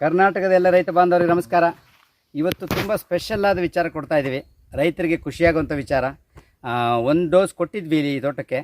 ಕರ್ನಾಟಕದ ಎಲ್ಲ ರೈತ ಬಾಂಧವರಿಗೆ ನಮಸ್ಕಾರ. ಇವತ್ತು ತುಂಬ ಸ್ಪೆಷಲ್ ಆದ ವಿಚಾರ ಕೊಡ್ತಾ ಇದ್ದೀವಿ. ರೈತರಿಗೆ ಖುಷಿಯಾಗುವಂಥ ವಿಚಾರ. ಒಂದು ಡೋಸ್ ಕೊಟ್ಟಿದ್ವಿ ಈ ತೋಟಕ್ಕೆ.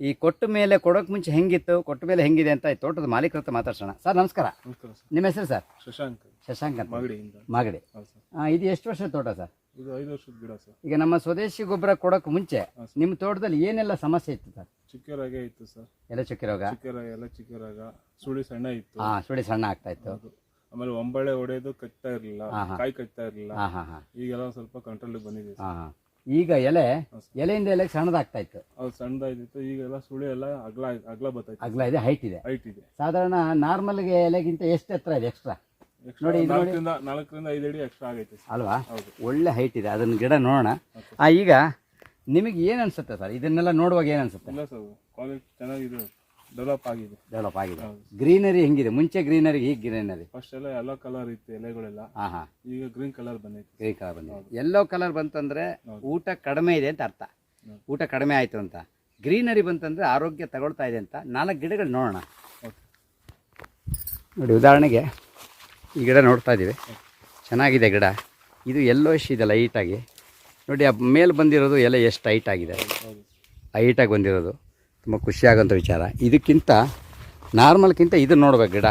ಈ ಕೊಟ್ಟ ಮೇಲೆ ಕೊಡೋಕೆ ಮುಂಚೆ ಹೆಂಗಿತ್ತು ಕೊಟ್ಟ ಮೇಲೆ ಹೆಂಗಿದೆ ಅಂತ ಈ ತೋಟದ ಮಾಲೀಕರ ಹತ್ರ ಮಾತಾಡ್ಸೋಣ. ಸರ್ ನಮಸ್ಕಾರ. ನಮಸ್ಕಾರ ಸರ್. ನಿಮ್ಮ ಹೆಸರು ಸರ್? ಶಶಾಂಕ್ ಶಶಾಂಕ್ ಅಂತ. ಮಾಗಡಿಯಿಂದ. ಮಾಗಡಿ. ಹೌದು ಸರ್. ಆ, ಇದು ಎಷ್ಟು ವರ್ಷದ ತೋಟ ಸರ್? ಇದು ಐದು ವರ್ಷದ ಗಿಡ ಸರ್. ಈಗ ನಮ್ಮ ಸ್ವದೇಶಿ ಗೊಬ್ಬರ ಕೊಡೋಕೆ ಮುಂಚೆ ಹಾಂ ಸರ್. ನಿಮ್ಮ ತೋಟದಲ್ಲಿ ಏನೆಲ್ಲ ಸಮಸ್ಯೆ ಇತ್ತು ಸರ್? ಚಿಕ್ಕರಾಗೆ ಇತ್ತು ಸರ್. ಎಲೆ ಚುಕ್ಕಿರೋಗ ಚಿಕ್ಕರಾಗ ಎಲ್ಲ ಚಿಕ್ಕರಾಗ. ಸುಳಿ ಸಣ್ಣ ಇತ್ತು. ಹಾಂ ಸುಳಿ ಸಣ್ಣ ಆಗ್ತಾ ಇತ್ತು. ಹೌದು. ಆಮೇಲೆ ಒಂಬಳೆ ಹೊಡೆಯೋದು ಕಟ್ತಾ ಇರಲಿಲ್ಲ. ಕಾಯಿ ಕಚ್ತಾ ಇರಲಿಲ್ಲ. ಈಗೆಲ್ಲ ಸ್ವಲ್ಪ ಕಂಟ್ರೋಲ್ ಬಂದಿದೆ ಸರ್. ಹಾಂ ಹಾಂ ಈಗ ಎಲೆ ಎಲೆಯಿಂದ ಎಲೆಗೆ ಸಣ್ಣದಾಗ್ತಾ ಇತ್ತು. ಅದು ಸಣ್ಣದಾಗಿತ್ತು. ಈಗೆಲ್ಲ ಸುಳಿ ಎಲ್ಲ ಅಗ್ಲ ಅಗ್ಲ ಬರ್ತೈತೆ ಅಗಲ ಇದೆ ಹೈಟ್ ಇದೆ. ಹೈಟ್ ಇದೆ. ಸಾಧಾರಣ ನಾರ್ಮಲ್ಗೆ ಎಲೆಗಿಂತ ಎಷ್ಟು ಎತ್ತರ ಇದೆ ಎಕ್ಸ್ಟ್ರಾ Extra ನೋಡಿ, ಇದು ನೋಡಿ. ನಾಲ್ಕರಿಂದ ನಾಲ್ಕರಿಂದ ಐದು ಅಡಿ ಎಕ್ಸ್ಟ್ರಾ ಆಗೈತೆ ಸರ್. ಅಲ್ವಾ? ಹೌದು. ಒಳ್ಳೆ ಹೈಟ್ ಇದೆ. ಅದನ್ನ ಗಿಡ ನೋಡೋಣ. ಆ ಈಗ ನಿಮಗೆ ಏನು ಅನ್ಸುತ್ತೆ ಸರ್? ಇದನ್ನೆಲ್ಲ ನೋಡುವಾಗ ಏನು ಅನ್ಸುತ್ತೆ? ಇಲ್ಲ ಸರ್ ಕ್ವಾಲಿಟಿ ಚೆನ್ನಾಗಿದೆ. ಡೆವಲಪ್ ಆಗಿದೆ. ಡೆವಲಪ್ ಆಗಿದೆ. ಹೌದು. ಗ್ರೀನರಿ ಹೆಂಗಿದೆ? ಮುಂಚೆ ಗ್ರೀನರಿ ಈಗ ಗ್ರೀನರಿ ಫಸ್ಟ್ ಎಲ್ಲ ಯೆಲ್ಲೋ ಕಲರ್ ಇತ್ತು ಎಲೆಗಳೆಲ್ಲ. ಹಾಂ ಹಾಂ. ಈಗ ಗ್ರೀನ್ ಕಲರ್ ಬಂದೈತೆ. ಗ್ರೀನ್ ಕಲರ್ ಬಂದಿದೆ. ಎಲ್ಲೋ ಕಲರ್ ಬಂತಂದ್ರೆ ಊಟ ಕಡಿಮೆ ಇದೆ ಅಂತ ಅರ್ಥ. ಊಟ ಕಡಿಮೆ ಆಯಿತು ಅಂತ. ಗ್ರೀನರಿ ಬಂತಂದ್ರೆ ಆರೋಗ್ಯ ತಗೊಳ್ತಾ ಇದೆ ಅಂತ. ನಾಲ್ಕು ಗಿಡಗಳು ನೋಡೋಣ. ಓಕೆ. ನೋಡಿ ಉದಾಹರಣೆಗೆ ಈ ಗಿಡ ನೋಡ್ತಾ ಇದ್ದೀವಿ. ಚೆನ್ನಾಗಿದೆ ಗಿಡ. ಇದು ಎಲ್ಲೋ ಇದೆ ಲೈಟಾಗಿ ನೋಡಿ ಆ ಮೇಲೆ ಬಂದಿರೋದು ಎಲೆ ಎಷ್ಟು ಹೈಟ್ ಆಗಿದೆ. ಹೌದು ಹೈಟಾಗಿ ಬಂದಿರೋದು. ತುಂಬ ಖುಷಿಯಾಗೋಂಥ ವಿಚಾರ. ಇದಕ್ಕಿಂತ ನಾರ್ಮಲ್ಗಿಂತ ಇದನ್ನು ನೋಡ್ಬೇಕು ಗಿಡ.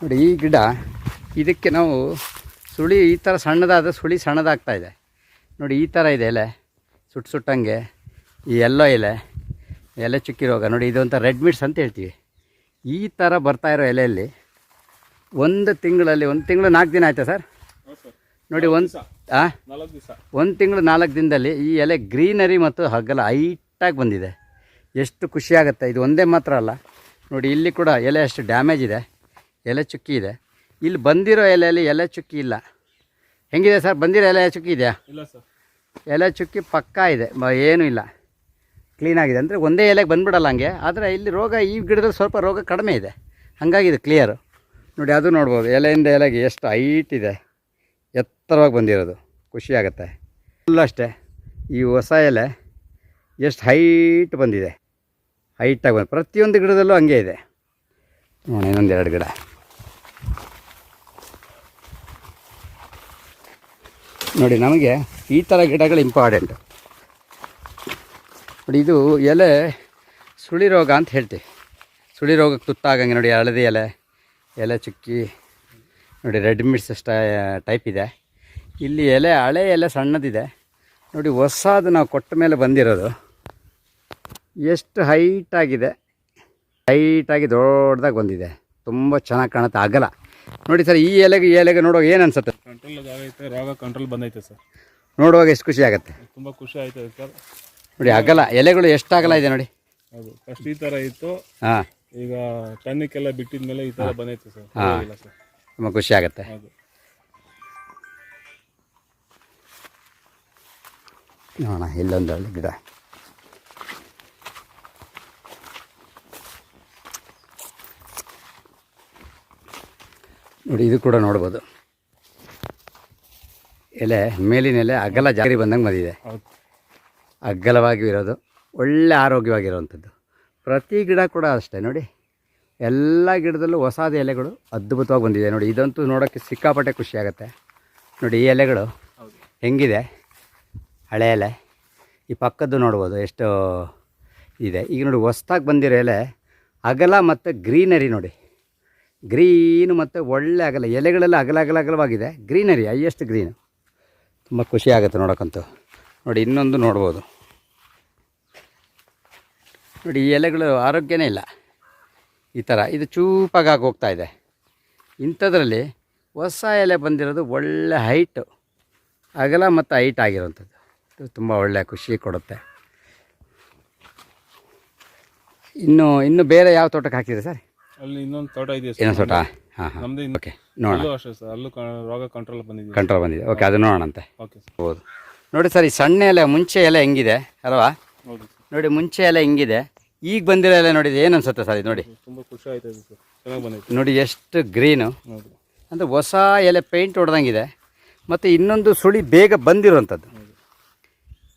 ನೋಡಿ ಈ ಗಿಡ ಇದಕ್ಕೆ ನಾವು ಸುಳಿ ಈ ಥರ ಸಣ್ಣದಾದ ಸುಳಿ ಸಣ್ಣದಾಗ್ತಾ ಇದೆ. ನೋಡಿ ಈ ಥರ ಇದೆ ಎಲೆ. ಸುಟ್ಟು ಸುಟ್ಟಂಗೆ ಈ ಎಲ್ಲೋ ಎಲೆ ಎಲೆ ಚುಕ್ಕಿ ರೋಗ. ನೋಡಿ ಇದೊಂಥರ ರೆಡ್ ಮಿಟ್ಸ್ ಅಂತ ಹೇಳ್ತೀವಿ. ಈ ಥರ ಬರ್ತಾ ಇರೋ ಎಲೆಯಲ್ಲಿ ಒಂದು ತಿಂಗಳಲ್ಲಿ ಒಂದು ತಿಂಗಳು ನಾಲ್ಕು ದಿನ ಆಯಿತಾ ಸರ್? ನೋಡಿ ಒಂದು ಹಾಂ ಒಂದು ತಿಂಗಳು ನಾಲ್ಕು ದಿನದಲ್ಲಿ ಈ ಎಲೆ ಗ್ರೀನರಿ ಮತ್ತು ಹಗ್ಗಲ ಹೈಟಾಗಿ ಬಂದಿದೆ. ಎಷ್ಟು ಖುಷಿಯಾಗುತ್ತೆ. ಇದು ಒಂದೇ ಮಾತ್ರ ಅಲ್ಲ. ನೋಡಿ ಇಲ್ಲಿ ಕೂಡ ಎಲೆ ಅಷ್ಟು ಡ್ಯಾಮೇಜ್ ಇದೆ. ಎಲೆ ಚುಕ್ಕಿ ಇದೆ. ಇಲ್ಲಿ ಬಂದಿರೋ ಎಲೆಯಲ್ಲಿ ಎಲೆ ಚುಕ್ಕಿ ಇಲ್ಲ. ಹೆಂಗಿದೆ ಸರ್? ಬಂದಿರೋ ಎಲೆ ಚುಕ್ಕಿ ಇದೆಯಾ? ಇಲ್ಲ ಸರ್. ಎಲೆ ಚುಕ್ಕಿ ಪಕ್ಕಾ ಇದೆ. ಮ- ಏನೂ ಇಲ್ಲ. ಕ್ಲೀನಾಗಿದೆ ಅಂದರೆ ಒಂದೇ ಎಲೆಗೆ ಬಂದುಬಿಡಲ್ಲ ಹಂಗೆ. ಆದರೆ ಇಲ್ಲಿ ರೋಗ ಈ ಗಿಡದಲ್ಲಿ ಸ್ವಲ್ಪ ರೋಗ ಕಡಿಮೆ ಇದೆ. ಹಾಗಾಗಿ ಇದು ಕ್ಲಿಯರು ನೋಡಿ ಅದು ನೋಡ್ಬೋದು. ಎಲೆಯಿಂದ ಎಲೆಗೆ ಎಷ್ಟು ಹೈಟ್ ಇದೆ. ಎತ್ತರವಾಗಿ ಬಂದಿರೋದು. ಖುಷಿಯಾಗತ್ತೆ ಫುಲ್ ಅಷ್ಟೇ. ಈ ಹೊಸ ಎಲೆ ಎಷ್ಟು ಹೈಟ್ ಬಂದಿದೆ. ಹೈಟಾಗಿ ಬಂದು ಪ್ರತಿಯೊಂದು ಗಿಡದಲ್ಲೂ ಹಂಗೆ ಇದೆ. ನೋಡಿ ಇನ್ನೊಂದು ಎರಡು ಗಿಡ. ನೋಡಿ, ನಮಗೆ ಈ ಥರ ಗಿಡಗಳು ಇಂಪಾರ್ಟೆಂಟು ನೋಡಿ, ಇದು ಎಲೆ ಸುಳಿ ರೋಗ ಅಂತ ಹೇಳ್ತೀವಿ. ಸುಳಿ ರೋಗಕ್ಕೆ ತುತ್ತಾಗಂಗೆ ನೋಡಿ, ಹಳದಿ ಎಲೆ ಎಲೆ ಚುಕ್ಕಿ. ನೋಡಿ, ರೆಡ್ ಮಿಟ್ಸ್ ಸ್ಟೈ ಟೈಪ್ ಇದೆ. ಇಲ್ಲಿ ಎಲೆ, ಹಳೆ ಎಲೆ ಸಣ್ಣದಿದೆ. ನೋಡಿ, ಹೊಸದು ನಾವು ಕೊಟ್ಟ ಮೇಲೆ ಬಂದಿರೋದು. ಎಷ್ಟು ಹೈಟಾಗಿದೆ ಹೈಟಾಗಿ ದೊಡ್ಡದಾಗಿ ಬಂದಿದೆ. ತುಂಬ ಚೆನ್ನಾಗಿ ಕಾಣುತ್ತೆ. ಆಗಲ್ಲ. ನೋಡಿ ಸರ್ ಈ ಎಲೆಗೆ ಈ ಎಲೆಗೆ ನೋಡುವಾಗ ಏನು ಅನ್ಸುತ್ತೆ? ಕಂಟ್ರೋಲ್ ಆಗೈತೆ ರೋಗ ಕಂಟ್ರೋಲ್ ಬಂದೈತೆ ಸರ್. ನೋಡುವಾಗ ಎಷ್ಟು ಖುಷಿ ಆಗುತ್ತೆ? ತುಂಬ ಖುಷಿ ಆಯ್ತದೆ ಸರ್. ನೋಡಿ ಅಗಲ ಎಲೆಗಳು ಎಷ್ಟು ಅಗಲ ಇದೆ ನೋಡಿ. ಹೌದು. ಫಸ್ಟ್ ಈ ಥರ ಇತ್ತು. ಹಾಂ. ಈಗ ಟನ್ನಿಕ್ಕೆಲ್ಲ ಬಿಟ್ಟಿದ ಮೇಲೆ ಈ ಥರ ಬಂದೈತೆ ಸರ್. ಹಾಂ. ಸರ್. ತುಂಬ ಖುಷಿ ಆಗುತ್ತೆ. ಹೌದು. ನೋಡೋಣ ಇಲ್ಲೊಂದು ಗಿಡ. ನೋಡಿ ಇದು ಕೂಡ ನೋಡ್ಬೋದು. ಎಲೆ ಮೇಲಿನ ಎಲೆ ಅಗಲ ಜಾರಿ ಬಂದಂಗೆ ಬಂದಿದೆ ಅಗ್ಗಲವಾಗಿ ಇರೋದು ಒಳ್ಳೆ ಆರೋಗ್ಯವಾಗಿರುವಂಥದ್ದು. ಪ್ರತಿ ಗಿಡ ಕೂಡ ಅಷ್ಟೇ ನೋಡಿ. ಎಲ್ಲ ಗಿಡದಲ್ಲೂ ಹೊಸಾದ ಎಲೆಗಳು ಅದ್ಭುತವಾಗಿ ಬಂದಿದೆ. ನೋಡಿ ಇದಂತೂ ನೋಡೋಕ್ಕೆ ಸಿಕ್ಕಾಪಟ್ಟೆ ಖುಷಿಯಾಗುತ್ತೆ ನೋಡಿ ಈ ಎಲೆಗಳು ಹೆಂಗಿದೆ? ಹಳೆ ಎಲೆ. ಈ ಪಕ್ಕದ್ದು ನೋಡ್ಬೋದು ಎಷ್ಟು ಇದೆ. ಈಗ ನೋಡಿ ಹೊಸ್ದಾಗಿ ಬಂದಿರೋ ಎಲೆ ಅಗಲ ಮತ್ತು ಗ್ರೀನರಿ ನೋಡಿ. ಗ್ರೀನು ಮತ್ತು ಒಳ್ಳೆ ಅಗಲ, ಎಲೆಗಳೆಲ್ಲ ಅಗಲ ಅಗಲ ಅಗಲವಾಗಿದೆ. ಗ್ರೀನರಿ ಹೈಯೆಸ್ಟ್ ಗ್ರೀನು ತುಂಬ ಖುಷಿ ಆಗುತ್ತೆ ನೋಡೋಕ್ಕಂತೂ. ನೋಡಿ, ಇನ್ನೊಂದು ನೋಡ್ಬೋದು. ನೋಡಿ, ಈ ಎಲೆಗಳು ಆರೋಗ್ಯನೇ ಇಲ್ಲ. ಈ ಥರ ಇದು ಚೂಪಾಗಿ ಹೋಗ್ತಾ ಇದೆ. ಇಂಥದ್ರಲ್ಲಿ ಹೊಸ ಎಲೆ ಬಂದಿರೋದು ಒಳ್ಳೆ ಹೈಟು ಅಗಲ ಮತ್ತು ಹೈಟ್ ಆಗಿರೋಂಥದ್ದು ಇದು ತುಂಬ ಒಳ್ಳೆ ಖುಷಿ ಕೊಡುತ್ತೆ. ಇನ್ನು ಇನ್ನು ಬೇರೆ ಯಾವ ತೋಟಕ್ಕೆ ಹಾಕಿದೆ ಸರ್? ಅಲ್ಲಿ ಇನ್ನೊಂದು ತೋಟ ಇದೆ ಇನ್ನೊಂದು ತೋಟ? ಹಾಂ ಹಾಂ. ನಮ್ದು ಓಕೆ ನೋಡೋಣ. ಅಲ್ಲೂ ಅಷ್ಟೇ ಸರ್. ಅಲ್ಲೂ ಕ- ರೋಗ ಕಂಟ್ರೋಲ್ ಬಂದಿದೆ ಕಂಟ್ರೋಲ್ ಬಂದಿದೆ. ಓಕೆ ಅದು ನೋಡೋಣಂತೆ. ಓಕೆ ಸರ್ ಹೌದು. ನೋಡಿ ಸರ್ ಈ ಸಣ್ಣ ಎಲೆ ಮುಂಚೆ ಎಲೆ ಹೆಂಗಿದೆ? ಅಲ್ವಾ? ಹೌದು ಸರ್. ನೋಡಿ ಮುಂಚೆ ಎಲೆ ಹೆಂಗಿದೆ? ಈಗ ಬಂದಿರೋ ಎಲೆ ನೋಡಿದ್ರೆ ಏನು ಅನ್ಸುತ್ತೆ ಸರ್ ಇದು ನೋಡಿ? ತುಂಬ ಖುಷಿ ಆಯ್ತದೆ ಸರ್. ಚೆನ್ನಾಗಿ ಬಂದೈತೆ ನೋಡಿ ಎಷ್ಟು ಗ್ರೀನು ಹೌದು. ಅಂದರೆ ಹೊಸ ಎಲೆ ಪೇಂಟ್ ಹೊಡೆದಂಗಿದೆ. ಮತ್ತು ಇನ್ನೊಂದು ಸುಳಿ ಬೇಗ ಬಂದಿರುವಂಥದ್ದು.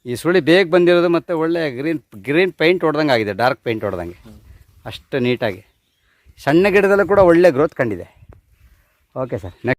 ಈ ಸುಳಿ ಬೇಗ ಬಂದಿರೋದು ಮತ್ತು ಒಳ್ಳೆ ಗ್ರೀನ್ ಗ್ರೀನ್ ಪೇಂಟ್ ಹೊಡೆದಂಗೆ ಆಗಿದೆ ಡಾರ್ಕ್ ಪೇಂಟ್ ಹೊಡೆದಂಗೆ ಅಷ್ಟು ನೀಟಾಗಿ ಸಣ್ಣ ಗಿಡದಲ್ಲೂ ಕೂಡ ಒಳ್ಳೆ ಗ್ರೋತ್ ಕಂಡಿದೆ. Okay sir next